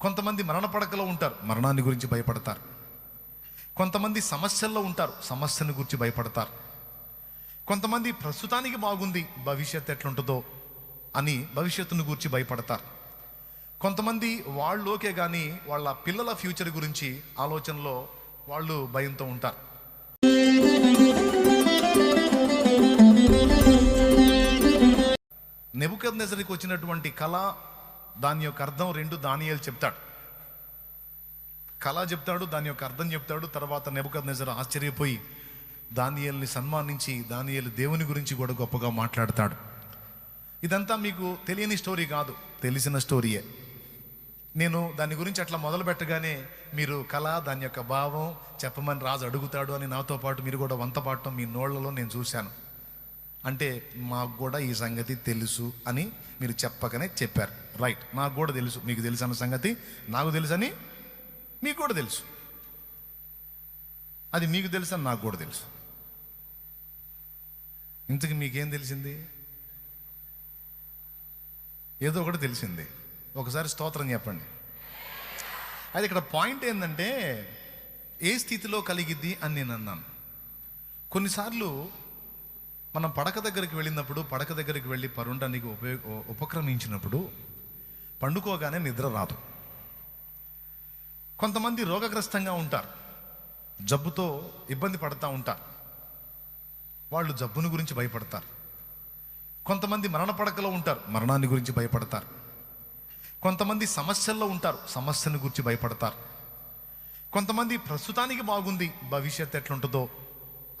కొంతమంది మరణ పడకలో ఉంటారు మరణాన్ని గురించి భయపడతారు. కొంతమంది సమస్యల్లో ఉంటారు సమస్యను గురించి భయపడతారు. కొంతమంది ప్రస్తుతానికి బాగుంది భవిష్యత్ ఎట్లుంటుందో అని భవిష్యత్తును గురించి భయపడతారు. కొంతమంది వాళ్ళలోకే కానీ వాళ్ళ పిల్లల ఫ్యూచర్ గురించి ఆలోచనలో వాళ్ళు భయంతో ఉంటారు. నెబుకద్ నెజరికి వచ్చినటువంటి కళ దాని యొక్క అర్థం రెండు దానియాలు చెప్తాడు. కళ చెప్తాడు దాని యొక్క అర్థం చెప్తాడు. తర్వాత నెబుకద్ నెజర్ ఆశ్చర్యపోయి దానియల్ని సన్మానించి దానియలు దేవుని గురించి కూడా గొప్పగా మాట్లాడతాడు. ఇదంతా మీకు తెలియని స్టోరీ కాదు తెలిసిన స్టోరీయే. నేను దాని గురించి అట్లా మొదలు పెట్టగానే మీరు కళ దాని యొక్క భావం చెప్పమని రాజు అడుగుతాడు అని నాతో పాటు మీరు కూడా వంత పాడటం మీ నోళ్ళలో నేను చూశాను. అంటే మాకు కూడా ఈ సంగతి తెలుసు అని మీరు చెప్పకనే చెప్పారు. రైట్ నాకు కూడా తెలుసు. మీకు తెలుసు అన్న సంగతి నాకు తెలుసని మీకు కూడా తెలుసు. అది మీకు తెలుసు అని నాకు కూడా తెలుసు. ఇంతకు మీకేం తెలిసింది? ఏదో ఒకటి తెలిసింది. ఒకసారి స్తోత్రం చెప్పండి. అది ఇక్కడ పాయింట్ ఏంటంటే ఏ స్థితిలో కలిగిద్ది అని నేను అన్నాను. కొన్నిసార్లు మనం పడక దగ్గరికి వెళ్ళినప్పుడు పడక దగ్గరికి వెళ్ళి పరుండానికి ఉపయోగ ఉపక్రమించినప్పుడు పండుకోగానే నిద్ర రాదు. కొంతమంది రోగగ్రస్తంగా ఉంటారు. జబ్బుతో ఇబ్బంది పడతా ఉంటారు. వాళ్ళు జబ్బుని గురించి భయపడతారు. కొంతమంది మరణ పడకలో ఉంటారు మరణాన్ని గురించి భయపడతారు. కొంతమంది సమస్యల్లో ఉంటారు సమస్యను గురించి భయపడతారు. కొంతమంది ప్రస్తుతానికి బాగుంది భవిష్యత్ ఎట్లుంటుందో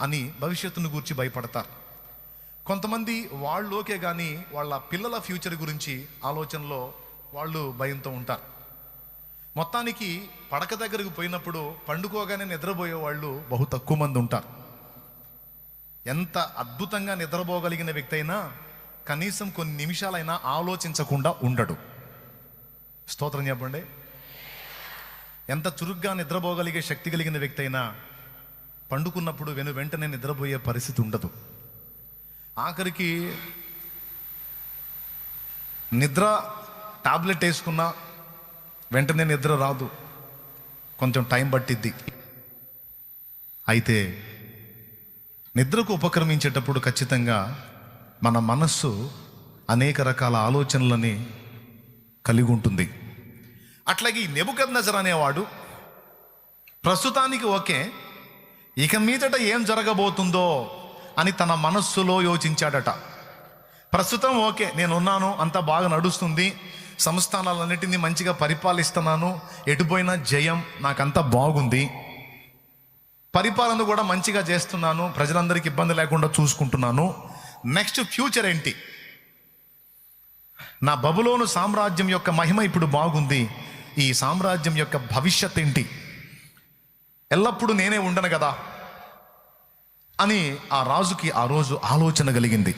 అని భవిష్యత్తును గురించి భయపడతారు. కొంతమంది వాళ్ళలోకే కానీ వాళ్ళ పిల్లల ఫ్యూచర్ గురించి ఆలోచనలో వాళ్ళు భయంతో ఉంటారు. మొత్తానికి పడక దగ్గరకు పోయినప్పుడు పండుకోగానే నిద్రపోయే వాళ్ళు బహు తక్కువ మంది ఉంటారు. ఎంత అద్భుతంగా నిద్రపోగలిగిన వ్యక్తి అయినా కనీసం కొన్ని నిమిషాలైనా ఆలోచించకుండా ఉండడు. స్తోత్రం చెప్పండి. ఎంత చురుగ్గా నిద్రపోగలిగే శక్తి కలిగిన వ్యక్తి అయినా పండుకున్నప్పుడు వెను వెంటనే నిద్రపోయే పరిస్థితి ఉండదు. ఆఖరికి నిద్ర టాబ్లెట్ వేసుకున్నా వెంటనే నిద్ర రాదు. కొంచెం టైం పట్టిద్ది. అయితే నిద్రకు ఉపక్రమించేటప్పుడు ఖచ్చితంగా మన మనస్సు అనేక రకాల ఆలోచనలని కలిగి ఉంటుంది. అట్లాగే ఈ నెబుకద్ నజర్ అనేవాడు ప్రస్తుతానికి ఓకే ఇక మీదట ఏం జరగబోతుందో అని తన మనస్సులో యోచించాడట. ప్రస్తుతం ఓకే నేను ఉన్నాను అంత బాగా నడుస్తుంది. సంస్థానాలన్నిటినీ మంచిగా పరిపాలిస్తున్నాను. ఎటుపోయినా జయం నాకంతా బాగుంది. పరిపాలన కూడా మంచిగా చేస్తున్నాను. ప్రజలందరికీ ఇబ్బంది లేకుండా చూసుకుంటున్నాను. నెక్స్ట్ ఫ్యూచర్ ఏంటి? నా బబులోను సామ్రాజ్యం యొక్క మహిమ ఇప్పుడు బాగుంది. ఈ సామ్రాజ్యం యొక్క భవిష్యత్ ఏంటి? ఎల్లప్పుడూ నేనే ఉండను కదా. అని ఆ రాజుకి ఆ రోజు ఆలోచన కలిగింది.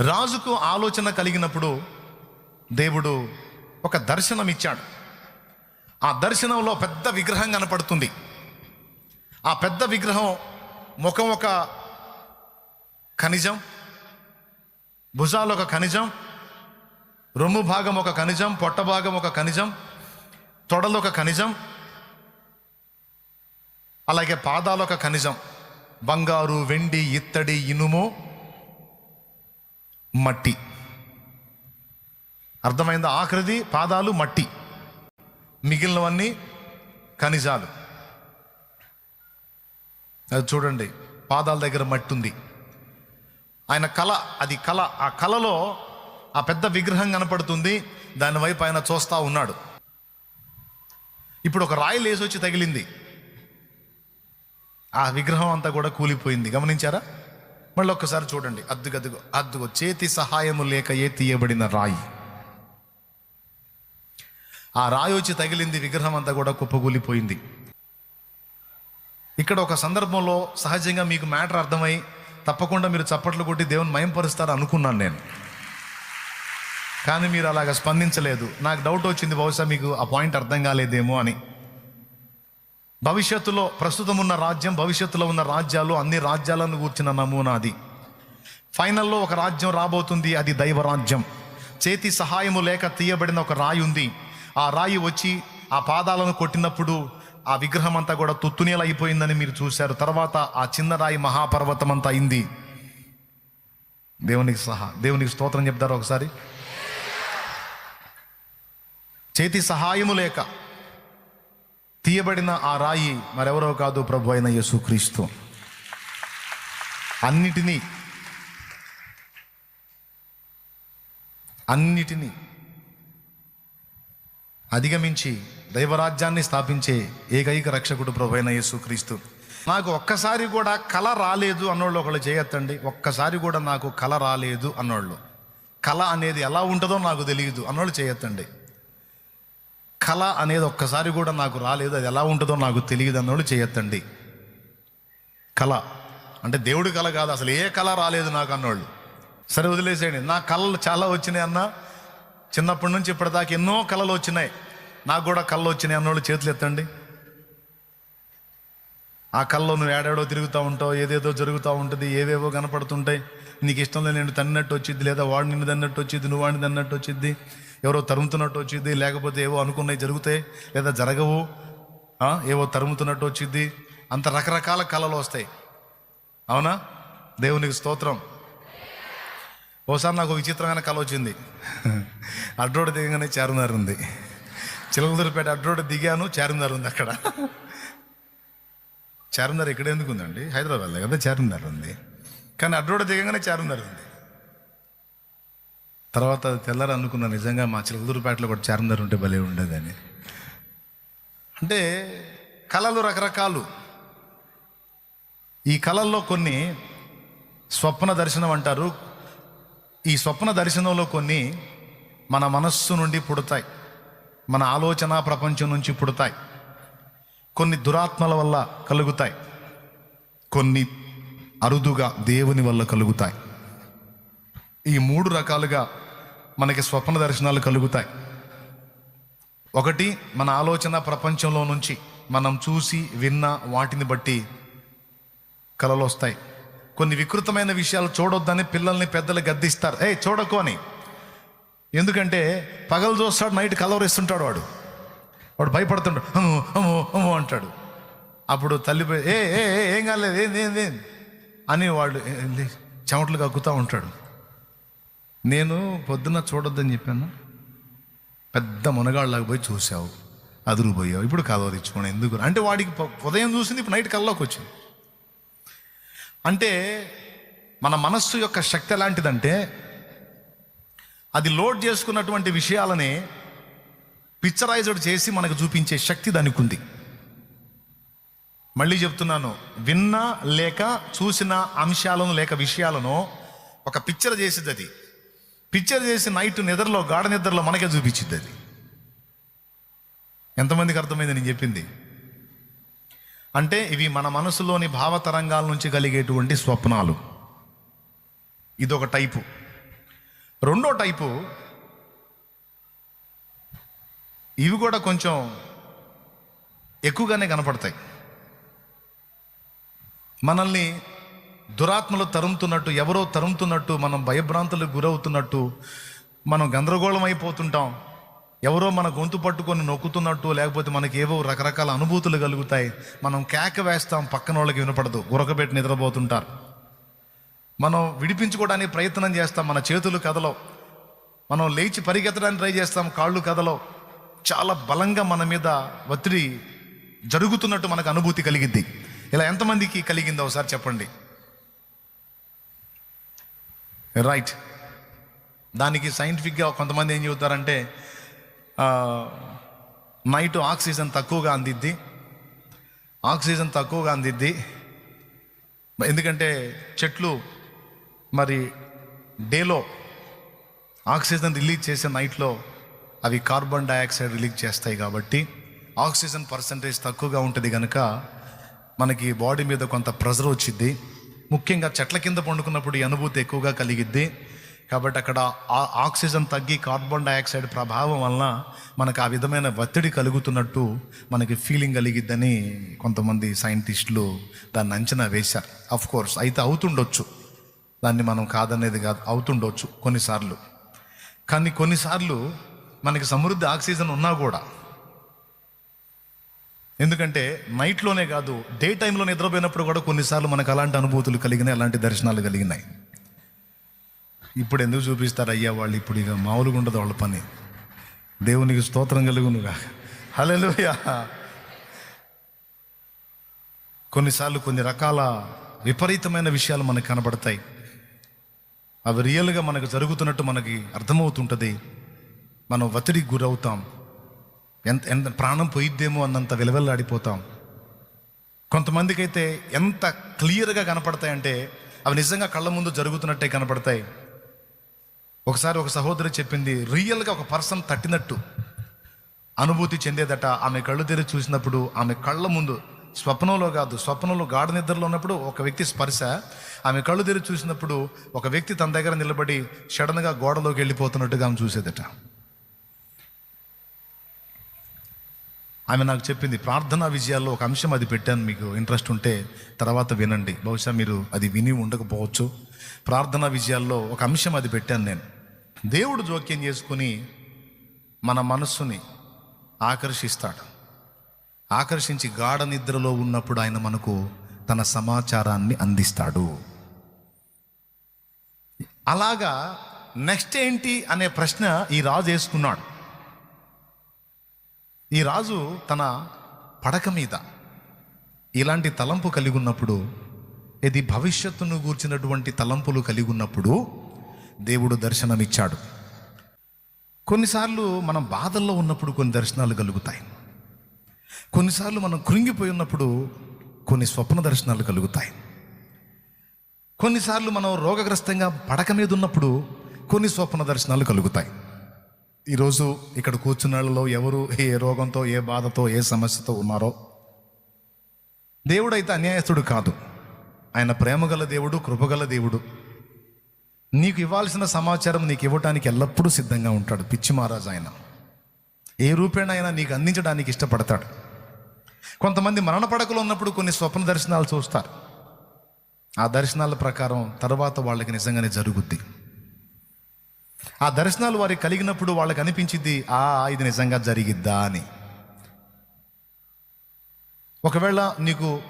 రాజుకు ఆలోచన కలిగినప్పుడు దేవుడు ఒక దర్శనం ఇచ్చాడు ఆ దర్శనంలో పెద్ద విగ్రహం కనపడుతుంది. ఆ పెద్ద విగ్రహం ముఖం ఒక ఖనిజం భుజాలు ఒక ఖనిజం రొమ్ము భాగం ఒక ఖనిజం పొట్ట భాగం ఒక ఖనిజం తొడలు ఒక ఖనిజం అలాగే పాదాలు ఒక ఖనిజం. బంగారు వెండి ఇత్తడి ఇనుము మట్టి. అర్థమైందా? ఆఖరిది పాదాలు మట్టి. మిగిలినవన్నీ ఖనిజాలు. అది చూడండి పాదాల దగ్గర మట్టి ఉంది. ఆయన కళ అది కళ ఆ కళలో ఆ పెద్ద విగ్రహం కనపడుతుంది. దాని వైపు ఆయన చూస్తూ ఉన్నాడు. ఇప్పుడు ఒక రాయి లేసి వచ్చి తగిలింది. ఆ విగ్రహం అంతా కూడా కూలిపోయింది. గమనించారా? మళ్ళీ ఒక్కసారి చూడండి. అద్దుగద్దుగో అద్దుగో చేతి సహాయము లేక ఏ తీయబడిన రాయి. ఆ రాయి వచ్చి తగిలింది విగ్రహం అంతా కూడా కుప్పకూలిపోయింది. ఇక్కడ ఒక సందర్భంలో సహజంగా మీకు మ్యాటర్ అర్థమై తప్పకుండా మీరు చప్పట్లు కొట్టి దేవుని మయంపరుస్తారు అనుకున్నాను నేను. కానీ మీరు అలాగ స్పందించలేదు. నాకు డౌట్ వచ్చింది బహుశా మీకు ఆ పాయింట్ అర్థం కాలేదేమో అని. భవిష్యత్తులో ప్రస్తుతం ఉన్న రాజ్యం భవిష్యత్తులో ఉన్న రాజ్యాలు అన్ని రాజ్యాలను కూర్చిన నమూనా అది. ఫైనల్లో ఒక రాజ్యం రాబోతుంది అది దైవ రాజ్యం చేతి సహాయము లేక తీయబడిన ఒక రాయి ఉంది. ఆ రాయి వచ్చి ఆ పాదాలను కొట్టినప్పుడు ఆ విగ్రహం అంతా కూడా తుత్తునేలు అయిపోయిందని మీరు చూశారు. తర్వాత ఆ చిన్న రాయి మహాపర్వతం అంతా అయింది. దేవునికి సహా దేవునికి స్తోత్రం చెప్తారు ఒకసారి? చేతి సహాయము లేక తీయబడిన ఆ రాయి మరెవరో కాదు ప్రభు అయిన యేసుక్రీస్తు. అన్నిటినీ అన్నిటినీ అధిగమించి దైవరాజ్యాన్ని స్థాపించే ఏకైక రక్షకుడు ప్రభు అయిన యేసుక్రీస్తు. నాకు ఒక్కసారి కూడా కళ రాలేదు అన్నోళ్ళు ఒకళ్ళు చేయొద్దండి. ఒక్కసారి కూడా నాకు కళ రాలేదు అన్నోళ్ళు. కళ అనేది ఎలా ఉంటుందో నాకు తెలియదు అన్నోళ్ళు చేయొద్దండి. కళ అనేది ఒక్కసారి కూడా నాకు రాలేదు. అది ఎలా ఉంటుందో నాకు తెలియదు అన్నోళ్ళు చేయొద్దండి. కళ. అంటే దేవుడి కళ కాదు. అసలు ఏ కళ రాలేదు నాకు అన్నోళ్ళు. సరే వదిలేసేయండి. నా కళలు చాలా వచ్చినాయి అన్న. చిన్నప్పటి నుంచి ఇప్పటిదాకా ఎన్నో కళలు వచ్చినాయి. నాకు కూడా కళ్ళు వచ్చినాయి అన్నోళ్ళు చేతులు ఎత్తండి. ఆ కళ్ళలో నువ్వు ఏడాడో తిరుగుతూ ఉంటావు ఏదేదో జరుగుతూ ఉంటుంది ఏవేవో కనపడుతుంటాయి. నీకు ఇష్టం లేని నేను తన్నట్టు వచ్చింది లేదా వాడు నిన్ను తన్నట్టు వచ్చింది నువ్వు వాడిని తన్నట్టు వచ్చింది ఎవరో తరుముతున్నట్టు వచ్చింది లేకపోతే ఏవో అనుకున్నవి జరుగుతాయి లేదా జరగవు. ఏవో తరుముతున్నట్టు వచ్చింది అంత రకరకాల కళలు వస్తాయి. అవునా? దేవునికి స్తోత్రం. ఓసారి నాకు విచిత్రమైన కళ వచ్చింది. అడ్రోడ్ దిగగానే చార్మినార్ ఉంది. చిలకలూరిపేట అడ్రోడ్ దిగాను చార్మినార్ ఉంది అక్కడ. చార్మినార్ ఇక్కడ ఎందుకు ఉందండి? హైదరాబాద్లో కదా చార్మినార్ ఉంది. కానీ అడ్రోడ్ దిగగానే చార్మినార్ ఉంది. తర్వాత తెల్లారు అనుకున్నా నిజంగా మా చిలకలూరిపేటలో కూడా చార్మినార్ ఉంటే భలే ఉండేదని. అంటే కళలు రకరకాలు. ఈ కళల్లో కొన్ని స్వప్న దర్శనం అంటారు. ఈ స్వప్న దర్శనంలో కొన్ని మన మనస్సు నుండి పుడతాయి. మన ఆలోచన ప్రపంచం నుంచి పుడతాయి. కొన్ని దురాత్మల వల్ల కలుగుతాయి. కొన్ని అరుదుగా దేవుని వల్ల కలుగుతాయి. ఈ మూడు రకాలుగా మనకి స్వప్న దర్శనాలు కలుగుతాయి. ఒకటి మన ఆలోచన ప్రపంచంలో నుంచి మనం చూసి విన్న వాటిని బట్టి కలలు వస్తాయి. కొన్ని వికృతమైన విషయాలు చూడొద్దని పిల్లల్ని పెద్దలు గద్దిస్తారు. ఏ చూడకు అని. ఎందుకంటే పగలు చూస్తాడు నైట్ కలవరిస్తుంటాడు వాడు. వాడు భయపడుతుంటాడు. అమ్మో అమ్మో అమ్మో అంటాడు. అప్పుడు తల్లి ఏ ఏ ఏం కాలేదు ఏంది అని వాడు చెమటలు కక్కుతూ ఉంటాడు. నేను పొద్దున్న చూడొద్దని చెప్పాను. పెద్ద మునగాళ్ళకి పోయి చూసావు. అదురుపోయావు. పోయావు ఇప్పుడు కలవరించుకోండి ఎందుకు? అంటే వాడికి ఉదయం చూసింది ఇప్పుడు నైట్ కల్లోకి వచ్చింది. అంటే మన మనస్సు యొక్క శక్తి ఎలాంటిదంటే అది లోడ్ చేసుకున్నటువంటి విషయాలని పిక్చరైజ్డ్ చేసి మనకు చూపించే శక్తి దానికి ఉంది. మళ్ళీ చెప్తున్నాను విన్న లేక చూసిన అంశాలను లేక విషయాలను ఒక పిక్చర్ చేసింది అది. పిక్చర్ చేసి నైట్ నిద్రలో గాఢ నిద్రలో మనకే చూపించింది అది. ఎంతమందికి అర్థమైంది నేను చెప్పింది? అంటే ఇవి మన మనసులోని భావతరంగాల నుంచి కలిగేటువంటి స్వప్నాలు. ఇదొక టైపు. రెండో టైపు ఇవి కూడా కొంచెం ఎక్కువగానే కనపడతాయి. మనల్ని దురాత్మలు తరుముతున్నట్టు ఎవరో తరుముతున్నట్టు మనం భయభ్రాంతులకు గురవుతున్నట్టు మనం గందరగోళం అయిపోతుంటాం ఎవరో మన గొంతు పట్టుకొని నొక్కుతున్నట్టు లేకపోతే మనకి ఏవో రకరకాల అనుభూతులు కలుగుతాయి. మనం కేక వేస్తాం పక్కన వాళ్ళకి వినపడదు. ఉరకబెట్టి నిద్రపోతుంటారు. మనం విడిపించుకోవడానికి ప్రయత్నం చేస్తాం మన చేతులు కదలో మనం లేచి పరిగెత్తడానికి ట్రై చేస్తాం కాళ్ళు కదలో చాలా బలంగా మన మీద ఒత్తిడి జరుగుతున్నట్టు మనకు అనుభూతి కలిగిద్ది. ఇలా ఎంతమందికి కలిగిందో ఒకసారి చెప్పండి. రైట్ దానికి సైంటిఫిక్గా కొంతమంది ఏం చెబుతారంటే నైట్ ఆక్సిజన్ తక్కువగా అందిద్ది. ఆక్సిజన్ తక్కువగా అందిద్ది. ఎందుకంటే చెట్లు మరి డేలో ఆక్సిజన్ రిలీజ్ చేసే నైట్లో అవి కార్బన్ డయాక్సైడ్ రిలీజ్ చేస్తాయి కాబట్టి ఆక్సిజన్ పర్సంటేజ్ తక్కువగా ఉంటుంది కనుక మనకి బాడీ మీద కొంత ప్రెజర్ వచ్చింది ముఖ్యంగా చెట్ల కింద పండుకున్నప్పుడు ఈ అనుభూతి ఎక్కువగా కలిగిద్ది. కాబట్టి అక్కడ ఆ- ఆక్సిజన్ తగ్గి కార్బన్ డైఆక్సైడ్ ప్రభావం వలన మనకు ఆ విధమైన ఒత్తిడి కలుగుతున్నట్టు మనకి ఫీలింగ్ కలిగిద్దని కొంతమంది సైంటిస్టులు దాన్ని అంచనా వేశారు. అఫ్ కోర్స్ అయితే అవుతుండొచ్చు. దాన్ని మనం కాదనేది కాదు అవుతుండొచ్చు కొన్నిసార్లు. కానీ కొన్నిసార్లు మనకి సమృద్ధి ఆక్సిజన్ ఉన్నా కూడా ఎందుకంటే నైట్లోనే కాదు డే టైంలో నిద్రపోయినప్పుడు కూడా కొన్నిసార్లు మనకు అలాంటి అనుభూతులు కలిగినాయి అలాంటి దర్శనాలు కలిగినాయి. ఇప్పుడు ఎందుకు చూపిస్తారు? అయ్యా వాళ్ళు ఇప్పుడు ఇక మామూలుగా ఉండదు వాళ్ళ పని. దేవునికి స్తోత్రం కలుగునుగా. హల్లెలూయా. కొన్నిసార్లు కొన్ని రకాల విపరీతమైన విషయాలు మనకు కనబడతాయి. అవి రియల్గా మనకు జరుగుతున్నట్టు మనకి అర్థమవుతుంటుంది. మనం ఒత్తిడికి గురవుతాం. ఎంత ఎంత ప్రాణం పోయిద్దేమో అన్నంత విలవెల్లాడిపోతాం కొంతమందికి అయితే ఎంత క్లియర్గా కనపడతాయంటే అవి నిజంగా కళ్ళ ముందు జరుగుతున్నట్టే కనపడతాయి. ఒకసారి ఒక సహోదరి చెప్పింది రియల్గా ఒక పర్సన్ తట్టినట్టు అనుభూతి చెందేదట. ఆమె కళ్ళు తెరిచి చూసినప్పుడు ఆమె కళ్ళ ముందు స్వప్నంలో కాదు స్వప్నంలో గాఢ నిద్రలో ఉన్నప్పుడు ఒక వ్యక్తి స్పర్శ ఆమె కళ్ళు తెరిచి చూసినప్పుడు ఒక వ్యక్తి తన దగ్గర నిలబడి సడన్గా గోడలోకి వెళ్ళిపోతున్నట్టుగా ఆమె చూసేదట. ఆమె నాకు చెప్పింది ప్రార్థనా విజయాల్లో ఒక అంశం అది పెట్టాను మీకు ఇంట్రెస్ట్ ఉంటే తర్వాత వినండి. బహుశా మీరు అది విని ఉండకపోవచ్చు. ప్రార్థనా విజయాల్లో ఒక అంశం అది పెట్టాను నేను. దేవుడు జోక్యం చేసుకుని మన మనస్సుని ఆకర్షిస్తాడు. ఆకర్షించి గాఢ నిద్రలో ఉన్నప్పుడు ఆయన మనకు తన సమాచారాన్ని అందిస్తాడు. అలాగా నెక్స్ట్ ఏంటి అనే ప్రశ్న ఈ రాజు వేసుకున్నాడు. ఈ రాజు తన పడక మీద ఇలాంటి తలంపు కలిగి ఉన్నప్పుడు ఇది భవిష్యత్తును గూర్చినటువంటి తలంపులు కలిగి ఉన్నప్పుడు దేవుడు దర్శనమిచ్చాడు. కొన్నిసార్లు మనం బాధల్లో ఉన్నప్పుడు కొన్ని దర్శనాలు కలుగుతాయి. కొన్నిసార్లు మనం కృంగిపోయి ఉన్నప్పుడు కొన్ని స్వప్న దర్శనాలు కలుగుతాయి. కొన్నిసార్లు మనం రోగగ్రస్తంగా పడక మీద ఉన్నప్పుడు కొన్ని స్వప్న దర్శనాలు కలుగుతాయి. ఈరోజు ఇక్కడ కూర్చున్న వాళ్ళలో ఎవరు ఏ రోగంతో ఏ బాధతో ఏ సమస్యతో ఉన్నారో? దేవుడైతే అన్యాయస్తుడు కాదు. ఆయన ప్రేమగల దేవుడు కృపగల దేవుడు. నీకు ఇవ్వాల్సిన సమాచారం నీకు ఇవ్వటానికి ఎల్లప్పుడూ సిద్ధంగా ఉంటాడు. పిచ్చి మహారాజు ఆయన. ఏ రూపేణ అయినా నీకు అందించడానికి ఇష్టపడతాడు. కొంతమంది మరణ పడకలు ఉన్నప్పుడు కొన్ని స్వప్న దర్శనాలు చూస్తారు. ఆ దర్శనాల ప్రకారం తర్వాత వాళ్ళకి నిజంగానే జరుగుద్ది. ఆ దర్శనాలు వారికి కలిగినప్పుడు వాళ్ళకి అనిపించింది ఆ ఇది నిజంగా జరిగిద్దా అని. ఒకవేళ నీకు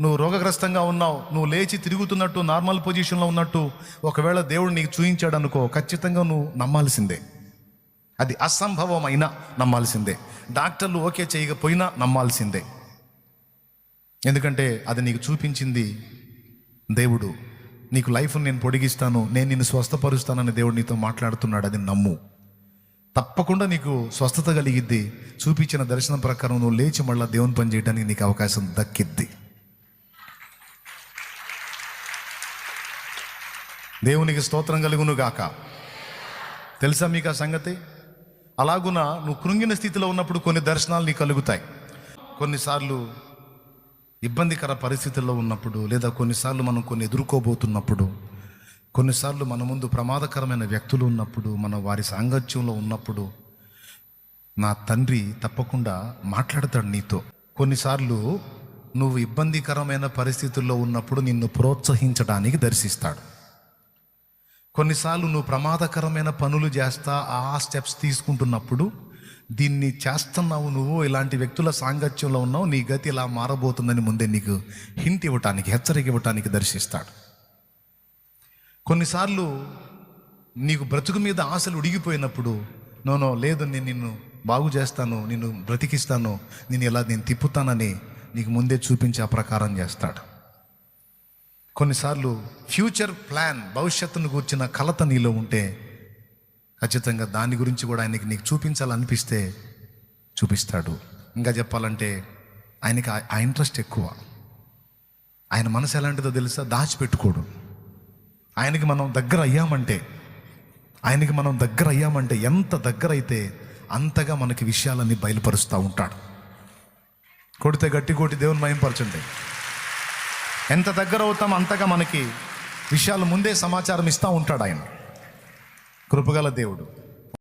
నువ్వు రోగగ్రస్తంగా ఉన్నావు నువ్వు లేచి తిరుగుతున్నట్టు నార్మల్ పొజిషన్లో ఉన్నట్టు ఒకవేళ దేవుడు నీకు చూయించాడు అనుకో ఖచ్చితంగా నువ్వు నమ్మాల్సిందే. అది అసంభవమైనా నమ్మాల్సిందే. డాక్టర్లు ఓకే చేయకపోయినా నమ్మాల్సిందే. ఎందుకంటే అది నీకు చూపించింది దేవుడు. నీకు లైఫ్ను నేను పొడిగిస్తాను నేను నిన్ను స్వస్థపరుస్తానని దేవుడు నీతో మాట్లాడుతున్నాడు అది నమ్ము. తప్పకుండా నీకు స్వస్థత కలిగిద్ది. చూపించిన దర్శనం ప్రకారం నువ్వు లేచి మళ్ళీ దేవుని పని చేయడానికి నీకు అవకాశం దక్కిద్ది. దేవునికి స్తోత్రం కలుగును గాక. తెలుసా మీకు ఆ సంగతి? అలాగున నువ్వు కృంగిన స్థితిలో ఉన్నప్పుడు కొన్ని దర్శనాలు నీకు కలుగుతాయి. కొన్నిసార్లు ఇబ్బందికర పరిస్థితుల్లో ఉన్నప్పుడు లేదా కొన్నిసార్లు మనం కొన్ని ఎదుర్కోబోతున్నప్పుడు కొన్నిసార్లు మన ముందు ప్రమాదకరమైన వ్యక్తులు ఉన్నప్పుడు మన వారి సాంగత్యంలో ఉన్నప్పుడు నా తండ్రి తప్పకుండా మాట్లాడతాడు నీతో. కొన్నిసార్లు నువ్వు ఇబ్బందికరమైన పరిస్థితుల్లో ఉన్నప్పుడు నిన్ను ప్రోత్సహించడానికి దర్శిస్తాడు. కొన్నిసార్లు నువ్వు ప్రమాదకరమైన పనులు చేస్తా ఆ స్టెప్స్ తీసుకుంటున్నప్పుడు దీన్ని చేస్తున్నావు నువ్వు ఇలాంటి వ్యక్తుల సాంగత్యంలో ఉన్నావు నీ గతి ఇలా మారబోతుందని ముందే నీకు హింట్ ఇవ్వటానికి హెచ్చరిక ఇవ్వటానికి దర్శిస్తాడు. కొన్నిసార్లు నీకు బ్రతుకు మీద ఆశలు ఉడిగిపోయినప్పుడు నోనో లేదు నేను నిన్ను బాగు చేస్తాను నిన్ను బ్రతికిస్తాను నేను ఇలా నేను తిప్పుతానని నీకు ముందే చూపించి ఆ ప్రకారం చేస్తాడు. కొన్నిసార్లు ఫ్యూచర్ ప్లాన్ భవిష్యత్తును కూర్చిన కలత నీలో ఉంటే ఖచ్చితంగా దాని గురించి కూడా ఆయనకి నీకు చూపించాలనిపిస్తే చూపిస్తాడు. ఇంకా చెప్పాలంటే ఆయనకి ఆ- ఆ ఇంట్రెస్ట్ ఎక్కువ. ఆయన మనసు ఎలాంటిదో తెలుసా? దాచిపెట్టుకోడు. ఆయనకి మనం దగ్గర అయ్యామంటే ఆయనకి మనం దగ్గర అయ్యామంటే ఎంత దగ్గర అయితే అంతగా మనకి విషయాలన్నీ బయలుపరుస్తూ ఉంటాడు. కొడితే గట్టి కొట్టి దేవుని మయంపరచండి ఎంత దగ్గర అవుతాం అంతగా మనకి విషయాలు ముందే సమాచారం ఇస్తూ ఉంటాడు ఆయన. కృపగల దేవుడు.